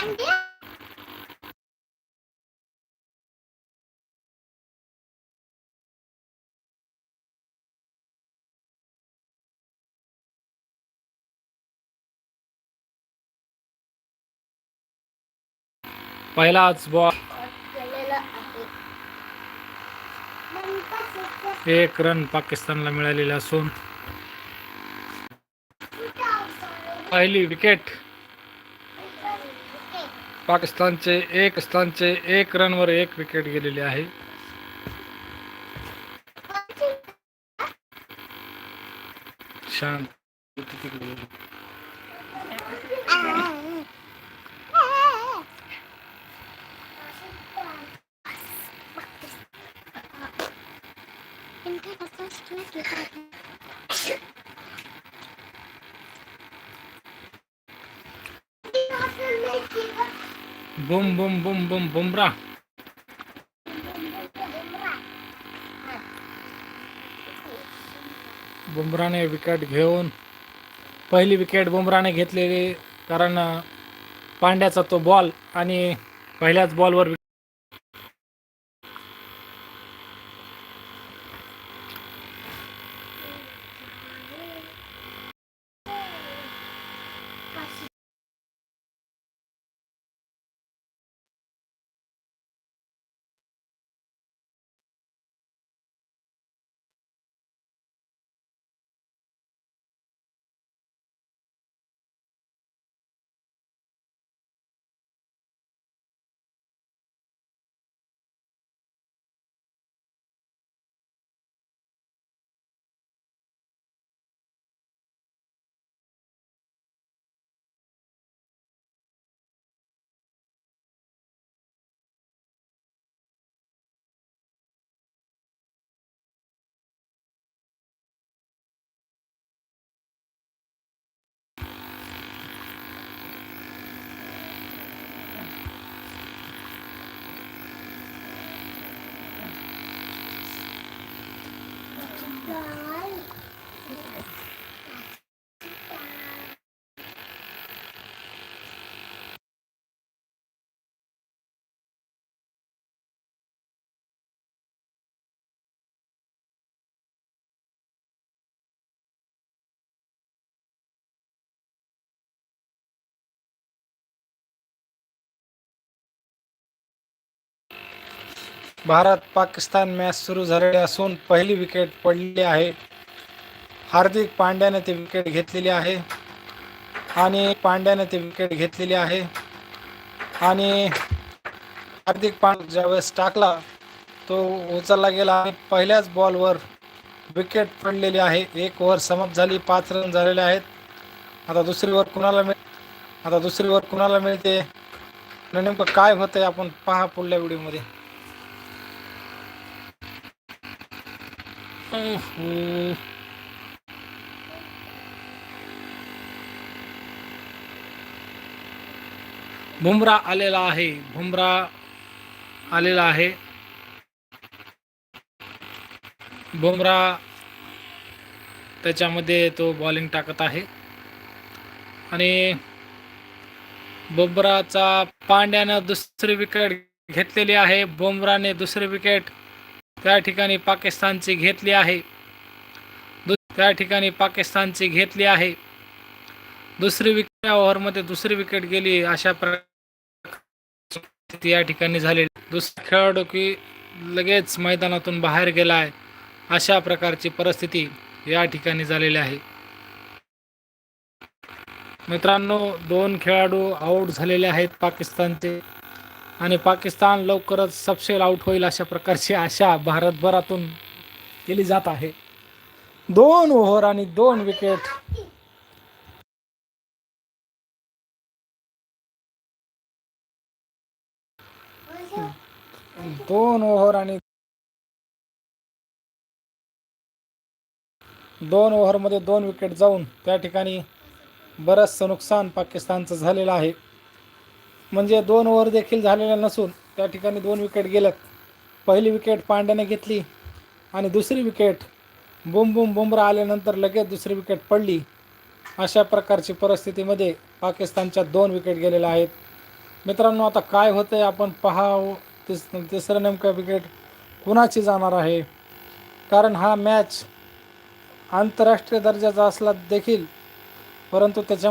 पांड्या पहिलाच बॉल एक रन पाकिस्तानला मिळालेले असून पहिली विकेट पाकिस्तानचे एक स्थानचे एक रनवर एक विकेट गेलेले आहे. शांत बुम बुम बुम बुम बुमरा. बुमराने विकेट घेऊन पहिली विकेट बुमराने घेतलेली कारण पांड्याचा तो बॉल आणि पहिल्याच बॉलवर 了。भारत पाकिस्तान मॅच सुरू झालेली असून पहिली विकेट पडलेली आहे. हार्दिक पांड्याने ती विकेट घेतलेली आहे. आणि पांड्याने ती विकेट घेतलेली आहे. आणि हार्दिक पांड्या ज्यावेळेस टाकला तो उचलला गेला आणि पहिल्याच बॉलवर विकेट पडलेली आहे. एक ओव्हर समाप्त झाली पाच रन झालेले आहेत. आता दुसरी ओव्हर कुणाला मिळ आता दुसरी ओव्हर कुणाला मिळते? आणि नेमकं काय होतं आपण पहा पुढल्या व्हिडिओमध्ये. ओहो. बुमरा आलेला आहे बुमरा आलेला आहे. बुमरा त्याच्यामध्ये तो बॉलिंग टाकत आहे. आणि बुमराचा पांड्यानं दुसरी विकेट घेतलेली आहे. बुमराने दुसरी विकेट त्या ठिकाणी पाकिस्तानची घेतली आहे. त्या ठिकाणी पाकिस्तानची घेतली आहे. दुसरी विकेट ओव्हरमध्ये दुसरी विकेट गेली अशा प्रकारे या ठिकाणी झाली. दुसरा खेळाडू की लगेच मैदानातून बाहेर गेला आहे अशा प्रकारची परिस्थिती या ठिकाणी झालेली आहे. मित्रांनो दोन खेळाडू आऊट झालेले आहेत पाकिस्तानचे. आणि पाकिस्तान लवकरच सबसेल आउट होईल अशा प्रकारची आशा भारतभरातून केली जात आहे. दोन ओव्हर आणि दोन विकेट. दोन ओव्हर आणि दोन ओव्हरमध्ये दोन विकेट जाऊन त्या ठिकाणी बरंचसं नुकसान पाकिस्तानचं झालेलं आहे. म्हणजे दोन ओव्हर देखील झालेल्या नसून त्या ठिकाणी दोन विकेट गेल्यात पहिली विकेट पांड्याने घेतली आणि दुसरी विकेट बुम बुम बुमरा आल्यानंतर लगेच दुसरी विकेट पडली. अशा प्रकारची परिस्थितीमध्ये पाकिस्तानच्या दोन विकेट गेलेल्या आहेत. मित्रांनो आता काय होतं आहे आपण पहाव. तिस तिसरं नेमकं विकेट कुणाची जाणार आहे? कारण हा मॅच आंतरराष्ट्रीय दर्जाचा असला देखील परंतु त्याच्या